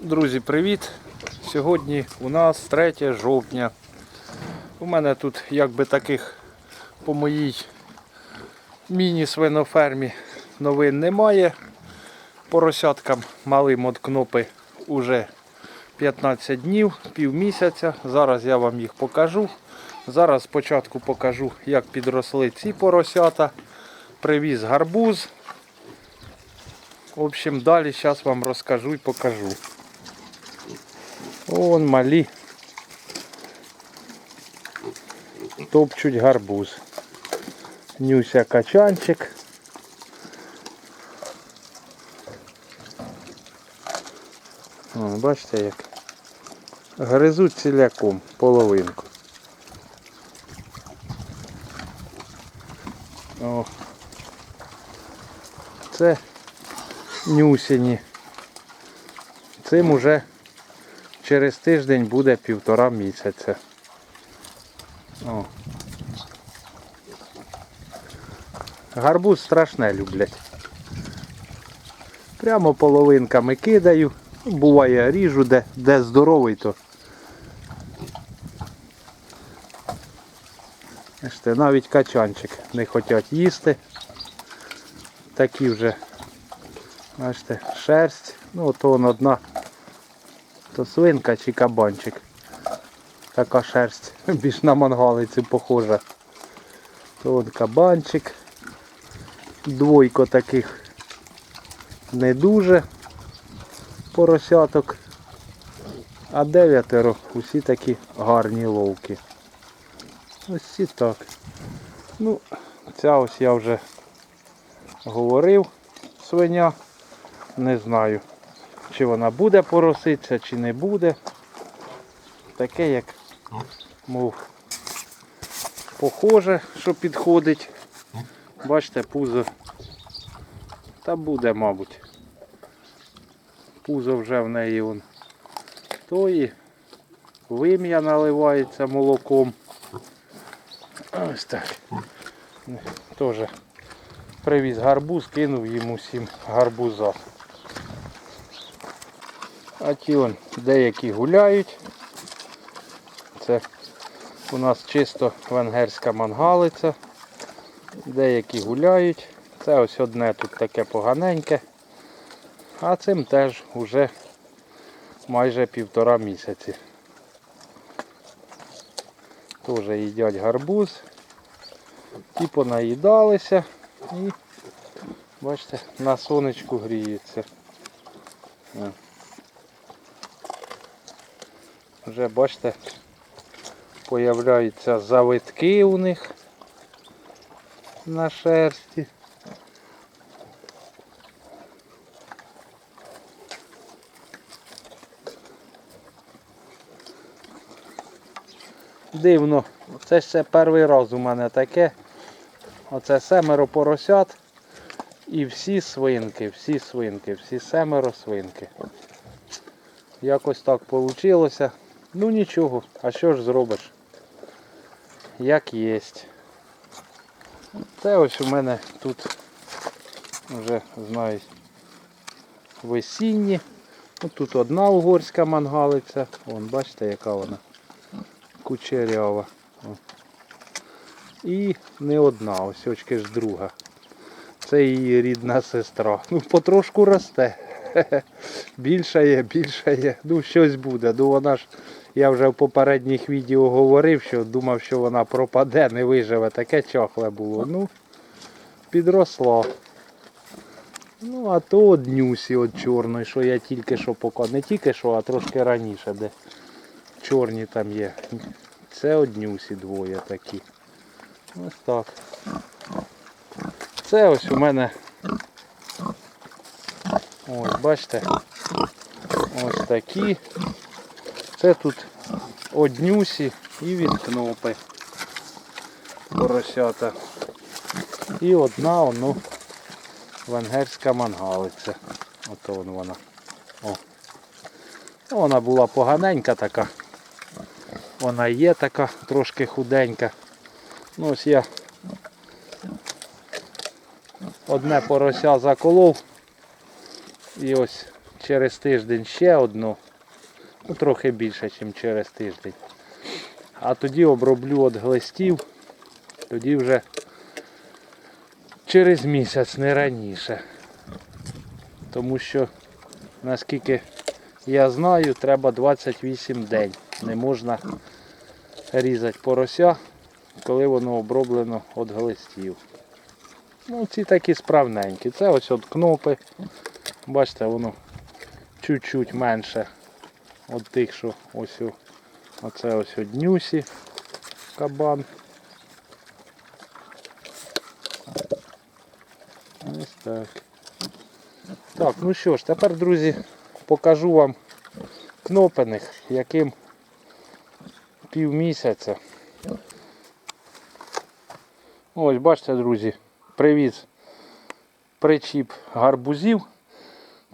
Друзі, привіт! Сьогодні у нас 3 жовтня. У мене тут якби таких по моїй міні-свинофермі новин немає. Поросяткам малим от кнопи уже 15 днів, півмісяця. Зараз я вам їх покажу. Зараз спочатку покажу, як підросли ці поросята. Привіз гарбуз. В общем, далі зараз вам розкажу і покажу. Вон малі. Топчуть гарбуз. Нюся качанчик. О, бачите як. Гризуть ціляком половинку. О. Це нюсені. Цим уже через тиждень буде півтора місяця. О. Гарбуз страшне люблять. Прямо половинками кидаю. Буває ріжу, де, де здоровий, то. Бачите, навіть качанчик не хочуть їсти. Такі вже, бачите, шерсть. Ну, ото он одна то свинка чи кабанчик. Така шерсть, більш на мангалицю похожа. То от кабанчик. Двойко таких не дуже поросяток. А дев'ятеро усі такі гарні ловки. Ось ці так. Ну, ця ось я вже говорив, свиня. Не знаю чи вона буде пороситися, чи не буде. Таке як, мов, похоже, що підходить. Бачите, пузо. Та буде, мабуть. Пузо вже в неї он тої. Вим'я наливається молоком. Ось так. Теж привіз гарбуз, кинув їм усім гарбуза. А ті он деякі гуляють. Це у нас чисто венгерська мангалиця. Деякі гуляють. Це ось одне тут таке поганеньке. А цим теж вже майже півтора місяці. Теж їдять гарбуз. Ті понаїдалися і бачите, на сонечку гріються. О. Вже бачите, появляються завитки у них на шерсті. Дивно, це ще перший раз у мене таке. Оце семеро поросят і всі свинки, всі свинки, всі семеро свинки. Якось так вийшло. Ну нічого, а що ж зробиш? Як єсть. Це ось у мене тут вже знаю весінні. Ось тут одна угорська мангалиця. Вон бачите яка вона кучерява. І не одна, ось очки ж друга. Це її рідна сестра. Ну потрошку росте. Більше є, більше є. Ну щось буде. Ну вона ж, я вже в попередніх відео говорив, що думав, що вона пропаде, не виживе. Таке чахле було. Ну, підросла. Ну, а то от нюсі от чорної, що я тільки що показав. Не тільки що, а трошки раніше, де чорні там є. Це от нюсі двоє такі. Ось так. Це ось у мене Ось, бачите, ось такі. Це тут однюсі і від кнопи поросята. І одна воно венгерська мангалиця. Ото вон вона. О. Вона була поганенька така. Вона є така, трошки худенька. Ну ось я одне порося заколов. І ось через тиждень ще одну. Ну, трохи більше, ніж через тиждень. А тоді оброблю від глистів. Тоді вже через місяць, не раніше. Тому що, наскільки я знаю, треба 28 день. Не можна різати порося, коли воно оброблено від глистів. Ну, ці такі справненькі. Це ось от кнопи. Бачите, воно чуть-чуть менше від тих, що ось о- оце ось от днюсі кабан. Ось так. Так, ну що ж, тепер, друзі, покажу вам кнопених, яким півмісяця. Ось, бачите, друзі, привіз причіп гарбузів.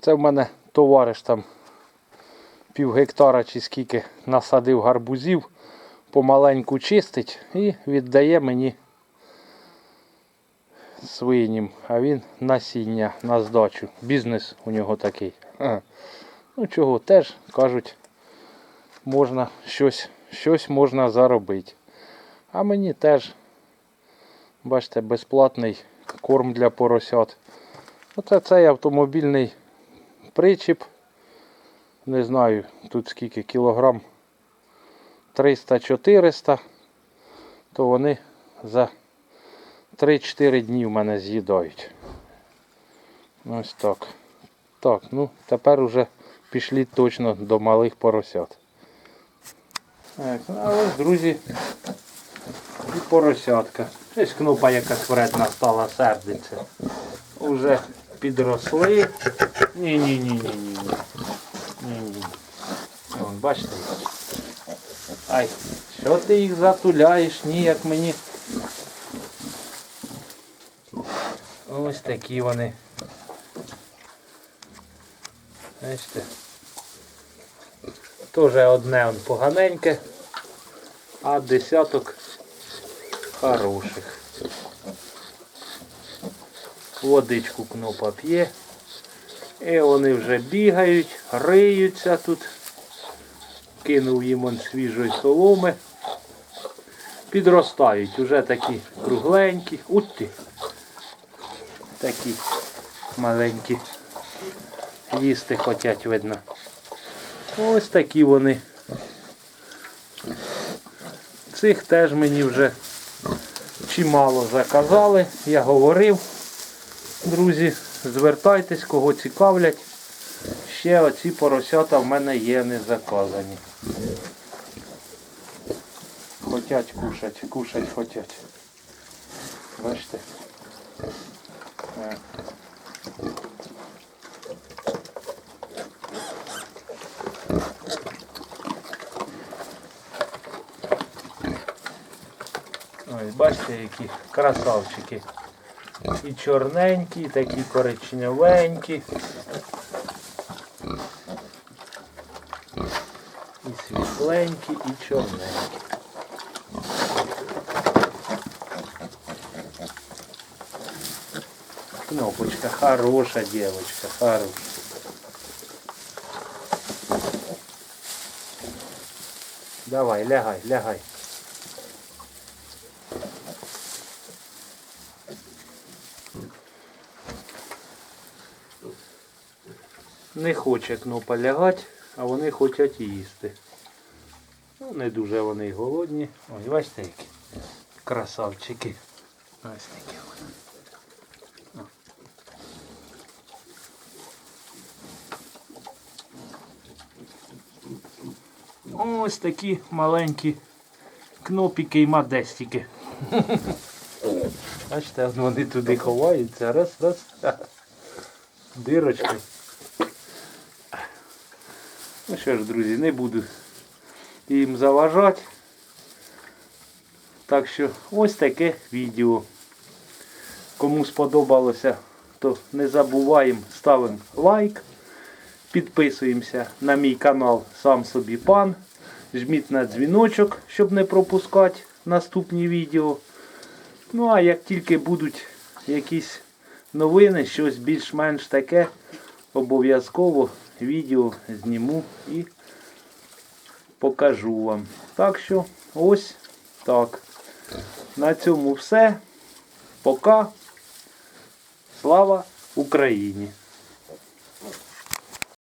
Це в мене товариш там пів гектара чи скільки насадив гарбузів, помаленьку чистить і віддає мені свинім, а він насіння на здачу. Бізнес у нього такий. Ну чого, теж кажуть, можна щось, щось можна заробити. А мені теж, бачите, безплатний корм для поросят. Оце цей автомобільний причіп. Не знаю, тут скільки кілограм 300-400, то вони за 3-4 дні в мене з'їдають. Ось так. Так, ну тепер уже пішли точно до малих поросят. Ну, а ось, друзі, і поросятка. Ось кнопа якась вредна стала сердиться. Уже підросли. Ні-ні-ні-ні-ні. Ні-ні. Бачите? Ай, що ти їх затуляєш? Ніяк мені. Ось такі вони. Бачите? Тоже одне он поганеньке, а десяток хороших. Водичку кнопа п'є. І вони вже бігають, риються тут. Кинув їм он свіжої соломи. Підростають, уже такі кругленькі. Уть. Такі маленькі. Їсти хочуть, видно. Ось такі вони. Цих теж мені вже чимало заказали. Я говорив, друзі, звертайтесь, кого цікавлять. Ще оці поросята в мене є не заказані. Хотять кушать, кушать хотять. Бачите? Е. Ось, бачите, які красавчики. І чорненькі, і такі коричневенькі. світленькі, і чорненькі. Кнопочка, хороша девочка, хороша. Давай, лягай, лягай. Не хоче кнопа лягати, а вони хочуть їсти. Ну, не дуже вони голодні. Ось бачите які красавчики. Ось такі вони. Ось такі маленькі кнопіки і модестики. Бачите, вони туди ховаються. Раз, раз. Дирочки. Ну що ж, друзі, не буду їм заважати. Так що ось таке відео. Кому сподобалося, то не забуваємо, ставимо лайк. Підписуємося на мій канал Сам собі пан. Жміть на дзвіночок, щоб не пропускати наступні відео. Ну а як тільки будуть якісь новини, щось більш-менш таке, обов'язково відео зніму і покажу вам. Так що ось так. На цьому все. Пока. Слава Україні!